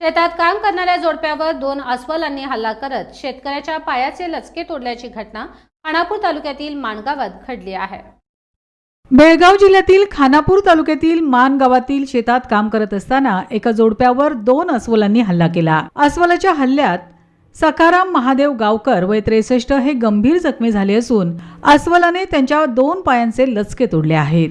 शेतात काम करणाऱ्या जोडप्यावर दोन अस्वलांनी हल्ला करत शेतकऱ्याच्या पायाचे लचके तोडल्याची घटना खानापूर तालुक्यातील माणगावात घडली आहे. बेळगाव जिल्ह्यातील खानापूर तालुक्यातील मान गावातील शेतात काम करत असताना एका जोडप्यावर दोन अस्वलांनी हल्ला केला. अस्वलाच्या हल्ल्यात सकाराम महादेव गावकर वय त्रेसष्ट हे गंभीर जखमी झाले असून अस्वलाने त्यांच्या दोन पायांचे लचके तोडले आहेत.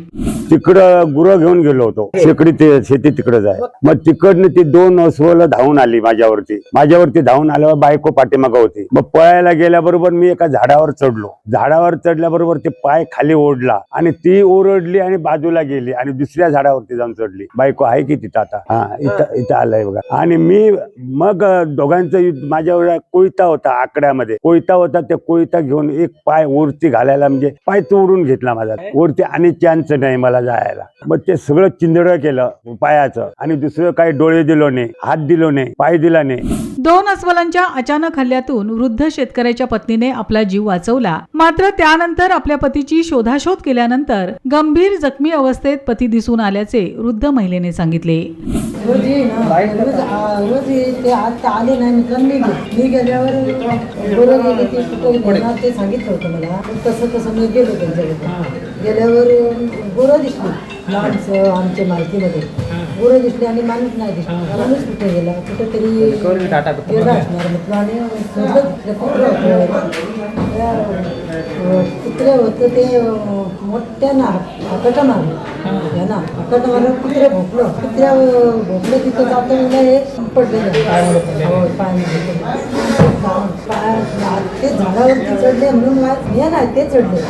तिकडं गुरं घेऊन गेलो होतो. शेकडी ते शेती तिकडच आहे. मग तिकडनं ती दोन अस्वल धावून आली माझ्यावरती. माझ्यावरती धावून आल्यावर बायको पाठीमागं होती. मग पळायला गेल्याबरोबर मी एका झाडावर चढलो. झाडावर चढल्याबरोबर ते पाय खाली ओढला आणि ती ओरडली आणि बाजूला गेली आणि दुसऱ्या झाडावरती जाऊन चढली. बायको आहे की तिथं आता? हा इथं इथं आलंय बघा. आणि मी मग दोघांचं युद्ध माझ्यावर कोयता होता आकड्यामध्ये. कोयता होता त्या कोयता घेऊन एक पाय वरती घालायला म्हणजे पाय तोडून घेतला माझा. वरती आणि चान्स नाही मला जायला. मग ते सगळं चिंधड केलं पायाचं. आणि दुसरं काही डोळे दिलो नाही हात दिलो नाही पाय दिला नाही. दोन अस्वलांच्या अचानक हल्ल्यातून वृद्ध शेतकऱ्याच्या पत्नीने आपला जीव वाचवला. मात्र त्यानंतर आपल्या पतीची शोधाशोध केल्यानंतर गंभीर जखमी अवस्थेत पती दिसून आल्याचे वृद्ध महिलेने सांगितले. रोज ये ना. रोज आ- रोज ये. ते आज ते आले नाही. मित्रांनो मी गेले मी गेल्यावर बरं गेले ते कुठं गेले ना ते सांगितलं होतं मला. तसं तसं मी गेलो त्यांच्याकडे गेल्यावर गोरं दिसली. आमच्या माहितीमध्ये गोरं दिसली आणि माणूस नाही दिसला. माणूस कुठे गेला? कुठेतरी गेला असणार. म्हटलं आणि कुत्रं होतं? कुत्रे होतं ते मोठ्या ना अकट मारलं ना अकट मारलं कुत्रे भोकलं कुत्र्या भोकलं तिथं जातं हे पडलेलं. हो, झाडावरती चढले म्हणून हे नाही ते चढले.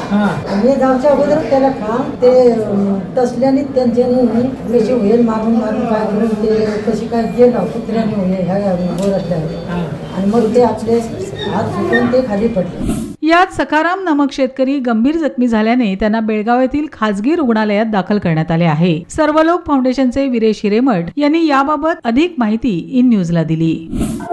मी जाऊच्या अगोदर त्याला खाम ते तसल्याने त्यांच्यानी कशी होईल मारून मारून काय करून ते कशी काय गेलं कुत्र्याने होईल ह्या वर असल्यावर. आणि मग ते आपले हात सुटून ते खाली पडले. यात सखाराम नामक शेतकरी गंभीर जखमी झाल्याने त्यांना बेळगाव येथील खासगी रुग्णालयात दाखल करण्यात आले आहे सर्वलोक फाउंडेशनचे विरेश हिरेमठ यांनी याबाबत अधिक माहिती इन न्यूजला दिली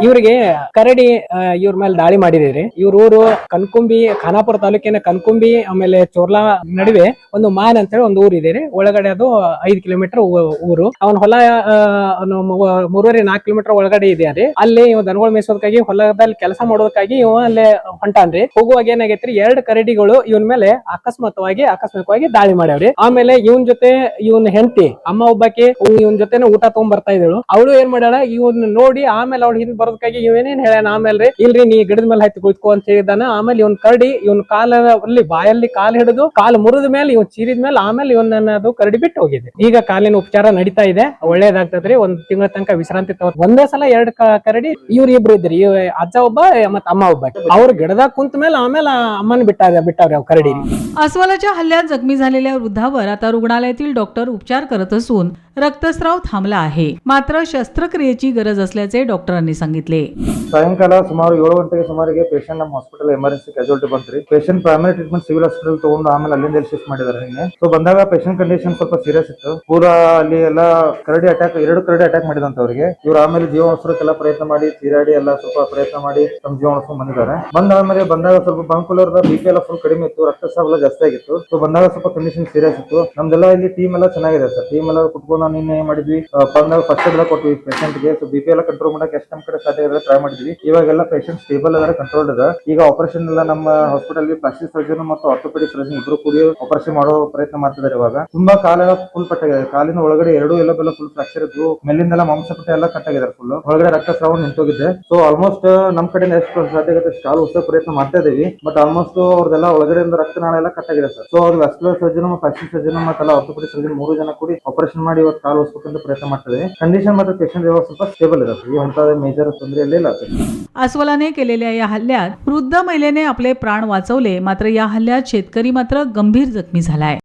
ಇವ್ರಿಗೆ ಕರಡಿ ಆ, ಇವ್ರ ಮೇಲೆ ದಾಳಿ ಮಾಡಿದಿರಿ ಇವ್ರ ಊರು ಕನ್ಕುಂಬಿ ಖಾನಾಪುರ ತಾಲೂಕಿನ ಕನ್ಕುಂಬಿ ಆಮೇಲೆ ಚೋರ್ಲಾ ನಡುವೆ ಒಂದು ಮಾನ್ ಅಂತೇಳಿ ಒಂದು ಊರು ಇದೆ ರೀ ಒಳಗಡೆ ಅದು ಐದು ಕಿಲೋಮೀಟರ್ ಊರು ಅವನ ಹೊಲ ಆ, ಅವ್ನು ಮೂ- ಮೂರುವರೆ ನಾಲ್ಕು ಕಿಲೋಮೀಟರ್ ಒಳಗಡೆ ಇದೆ ರೀ ಅಲ್ಲಿ ಇವ್ ದನಗಳು ಮೇಯಿಸೋದಕ್ಕಾಗಿ ಹೊಲದಲ್ಲಿ ಕೆಲಸ ಮಾಡೋದಕ್ಕಾಗಿ ಇವ ಅಲ್ಲೇ ಹೊಂಟಾನ್ರಿ ಹೋಗುವಾಗ ಏನಾಗೈತ್ರಿ? ಎರಡ್ ಕರಡಿಗಳು ಇವನ್ ಮೇಲೆ ಅಕಸ್ಮಾತ್ವಾಗಿ ಆಕಸ್ಮಿಕವಾಗಿ ದಾಳಿ ಮಾಡ್ಯಾವ್ರಿ. ಆಮೇಲೆ ಇವನ್ ಜೊತೆ ಇವನ್ ಹೆಂಡತಿ, ಅಮ್ಮ ಒಬ್ಬಾಕಿ, ಇವನ್ ಜೊತೆನೆ ಊಟ ತಗೊಂಡ್ ಬರ್ತಾ ಅವಳು ಏನ್ ಮಾಡ್ಯಾಳ? ಇವನ್ ನೋಡಿ ಆಮೇಲೆ ಅವಳು ಹಿಂದ್ ಬರೋದಕ್ಕಾಗಿ ಇವನೇನ್ ಹೇಳ್ಯಾನ ಆಮೇಲೆ ರೀ ಇಲ್ರಿ, ನೀ ಗಿಡದ ಮೇಲೆ ಹತ್ತಿ ಕುಳಿತ್ಕೋ ಅಂತ ಹೇಳಿದಾನ ಆಮೇಲೆ ಇವನ್ ಕರಡಿ, ಇವನ್ ಕಾಲಲ್ಲಿ ಬಾಯಲ್ಲಿ ಕಾಲ್ ಹಿಡಿದು, ಕಾಲ್ ಮುರಿದ ಮೇಲೆ, ಇವನ್ ಚೀರಿದ ಮೇಲೆ ಆಮೇಲೆ ಇವನ್ ಅದು ಕರಡಿ ಬಿಟ್ಟು ಹೋಗಿದೆ. ಈಗ ಕಾಲಿನ ಉಪಚಾರ ನಡೀತಾ ಇದೆ. ಒಳ್ಳೇದಾಗ್ತದ್ರಿ. ಒಂದ್ ತಿಂಗಳ ತನಕ ವಿಶ್ರಾಂತಿ ತಗೋ ಒಂದೇ ಸಲ ಎರಡ್ ಕರಡಿ ಇವ್ರ ಇಬ್ರು ಇದ್ರಿ ಅಜ್ಜ ಒಬ್ಬ, ಮತ್ತ ಅಮ್ಮ ಒಬ್ಬ ಅವ್ರ ಗಿಡದಾಗ ಕುಂತ ಮೇಲೆ ಆಮೇಲೆ ಆ ಅಮ್ಮನ ಬಿಟ್ಟಾಗ ಬಿಟ್ಟಾವ್ರಿ ಅವ್ ಕರಡಿ अस्वलाच्या हल्ल्यात जखमी झालेल्या वृद्धावर आता रुग्णालयातील डॉक्टर उपचार करत असून रक्तस्राव थांबला आहे मात्र शस्त्रक्रियेची गरज असल्याचे डॉक्टरांनी सांगितले ಸಾಯಂಕಾಲ ಸುಮಾರು ಏಳು ಗಂಟೆಗೆ ಸುಮಾರಿಗೆ ಪೇಷಂಟ್ ನಮ್ಮ hospital emergency casualty ಬಂತ್ರಿ patient primary treatment civil hospital ತಗೊಂಡು ಆಮೇಲೆ ಅಲ್ಲಿಂದ ಇಲ್ಲಿ ಶಿಫ್ಟ್ ಮಾಡಿದಾರೆ ಹಿಂಗೆ ಸೊ ಬಂದಾಗ ಪೇಷಂಟ್ ಕಂಡೀಷನ್ ಸ್ವಲ್ಪ ಸೀರಿಯಸ್ ಇತ್ತು ಪೂರಾ ಅಲ್ಲಿ ಎಲ್ಲ ಕರಡಿ ಅಟ್ಯಾಕ್ ಎರಡು ಕರಡಿ ಅಟ್ಯಾಕ್ ಮಾಡಿದಂತ ಅವ್ರಿಗೆ ಇವ್ರು ಆಮೇಲೆ ಜೀವ ಉಳಿಸೋಕ್ಕೆಲ್ಲ ಪ್ರಯತ್ನ ಮಾಡಿ ಚೀರಾಡಿ ಎಲ್ಲ ಸ್ವಲ್ಪ ಪ್ರಯತ್ನ ಮಾಡಿ ತಮ್ಮ ಜೀವ ಉಳಿಸ್ಕೊಂಡ್ ಬಂದಿದ್ದಾರೆ ಬಂದಾದ್ಮೇಲೆ ಬಂದಾಗ ಸ್ವಲ್ಪ ಬಂಕುಲರ್ದ ಬಿ ಪಿ ಎಲ್ಲ ಫುಲ್ ಕಡಿಮೆ ಇತ್ತು ರಕ್ತಸ್ರಾವ ಎಲ್ಲ ಜಾಸ್ತಿ ಆಗಿತ್ತು. ಸೊ ಬಂದಾಗ ಸ್ವಲ್ಪ ಕಂಡೀಷನ್ ಸೀರಿಯಸ್ ಇತ್ತು. ನಮ್ದೆಲ್ಲ ಇಲ್ಲಿ ಟೀಮ್ ಎಲ್ಲ ಚೆನ್ನಾಗಿದೆ ಸರ್ ಟೀಮ್ ಎಲ್ಲ ಕುಟ್ಕೊಂಡು ನಿನ್ನೆ ಮಾಡಿದ್ವಿ. ಬಂದಾಗ ಫಸ್ಟ್ ಎಲ್ಲ ಕೊಟ್ವಿ ಪೇಷಂಟ್ಗೆ. ಸೊ ಬಿ ಪಿ ಎಲ್ಲ ಕಂಟ್ರೋಲ್ ಮಾಡಕ್ಕೆ ಎಷ್ಟು ನಮ್ ಕಡೆ ಸಾಧ್ಯ ಇದೆ ಟ್ರೈ ಮಾಡಿದ್ವಿ. ಇವಾಗೆಲ್ಲ ಪೇಷಂಟ್ ಸ್ಟೇಬಲ್ ಅದರ ಕಂಟ್ರೋಲ್ ಇದೆ ಈಗ ಆಪರೇಷನ್ ಎಲ್ಲ ನಮ್ಮ ಹಾಸ್ಪಿಟಲ್ ಪ್ಲಾಸ್ಟಿಕ್ ಸರ್ಜನ್ ಮತ್ತು ಆರ್ಥೋಪೆಡಿಕ್ ಸರ್ಜನ್ ಇಬ್ರು ಕೂಡಿ ಆಪರೇಷನ್ ಮಾಡೋ ಪ್ರಯತ್ನ ಮಾಡ್ತಿದ್ದಾರೆ ಇವಾಗ. ತುಂಬಾ ಕಾಲೆಲ್ಲ ಫುಲ್ ಪಟ್ಟಾಗಿದೆ ಕಾಲಿನ ಒಳಗಡೆ ಎರಡು ಎಲ್ಲ ಬೆಲ್ಲ ಫುಲ್ ಫ್ರಾಕ್ಚರ್ ಇದ್ದು, ಮೇಲಿಂದೆಲ್ಲ ಮಾಂಸಪಟ್ಟೆ ಎಲ್ಲ ಕಟ್ಟಾಗಿದ್ದಾರೆ ಫುಲ್ ಒಳಗಡೆ ರಕ್ತಸ್ರಾವ ನಿಂತೋಗಿದೆ. ಸೊ ಆಲ್ಮೋಸ್ಟ್ ನಮ್ ಕಡೆ ಎಷ್ಟು ಸಾಧ್ಯ ಆಗುತ್ತೆ ಕಾಲು ಉಳಿಸೋ ಪ್ರಯತ್ನ ಮಾಡ್ತಾ ಇದೀವಿ. ಬಟ್ ಆಲ್ಮೋಸ್ಟ್ ಅವ್ರದೆಲ್ಲ ಒಳಗಡೆಯಿಂದ ರಕ್ತನಾಳ ಎಲ್ಲ ಕಟ್ಟಾಗಿದೆ ಸರ್ ಸೊ ಅವ್ರು ವ್ಯಾಸ್ಕುಲರ್ ಸರ್ಜನ್ ಪ್ಲಾಸ್ಟಿಕ್ ಸರ್ಜನ್ ಮತ್ತೆಲ್ಲ ಆರ್ಥೋಪೆಡಿಕ್ ಸರ್ಜನ್ ಮೂರು ಜನ ಕೂಡಿ ಆಪರೇಷನ್ ಮಾಡಿ ಇವತ್ತು ಕಾಲು ಉಳಿಸ್ಬೇಕಂತ ಪ್ರಯತ್ನ ಮಾಡ್ತಾ ಇದೀವಿ ಕಂಡೀಷನ್ ಮಾತ್ರ ಪೇಷಂಟ್ ಇವಾಗ ಸ್ವಲ್ಪ ಸ್ಟೇಬಲ್ ಇದೆ ಈ ಹಂತದ ಮೇಜರ್ ತೊಂದರೆ ಇಲ್ಲ ಸರ್ अस्वलाने केलेल्या या हल्ल्यात वृद्ध महिलेने आपले प्राण वाचवले मात्र या हल्ल्यात शेतकरी मात्र गंभीर जखमी झालाय